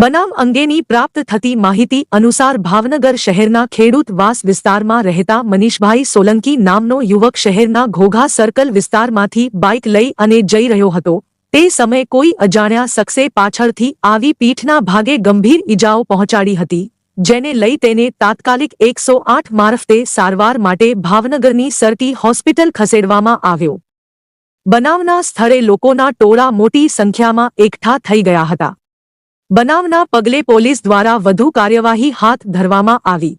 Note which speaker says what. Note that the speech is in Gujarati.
Speaker 1: બનાવ અંગેની પ્રાપ્ત થતી માહિતી અનુસાર ભાવનગર શહેરના ખેડૂત વાસ વિસ્તારમાં રહેતા મનીષભાઈ સોલંકી નામનો યુવક શહેરના ઘોઘા સર્કલ વિસ્તારમાંથી બાઇક લઈ અને જઈ રહ્યો હતો. તે સમયે કોઈ અજાણ્યા શખ્સે પાછળથી આવી પીઠના ભાગે ગંભીર ઈજાઓ પહોંચાડી હતી, જેને લઈ તેને તાત્કાલિક એકસો આઠ મારફતે સારવાર માટે ભાવનગરની સરટી હોસ્પિટલ ખસેડવામાં આવ્યો. બનાવના સ્થળે લોકોના ટોળા મોટી સંખ્યામાં એકઠા થઈ ગયા હતા. બનાવના પગલે પોલીસ દ્વારા વધુ કાર્યવાહી હાથ ધરવામાં આવી.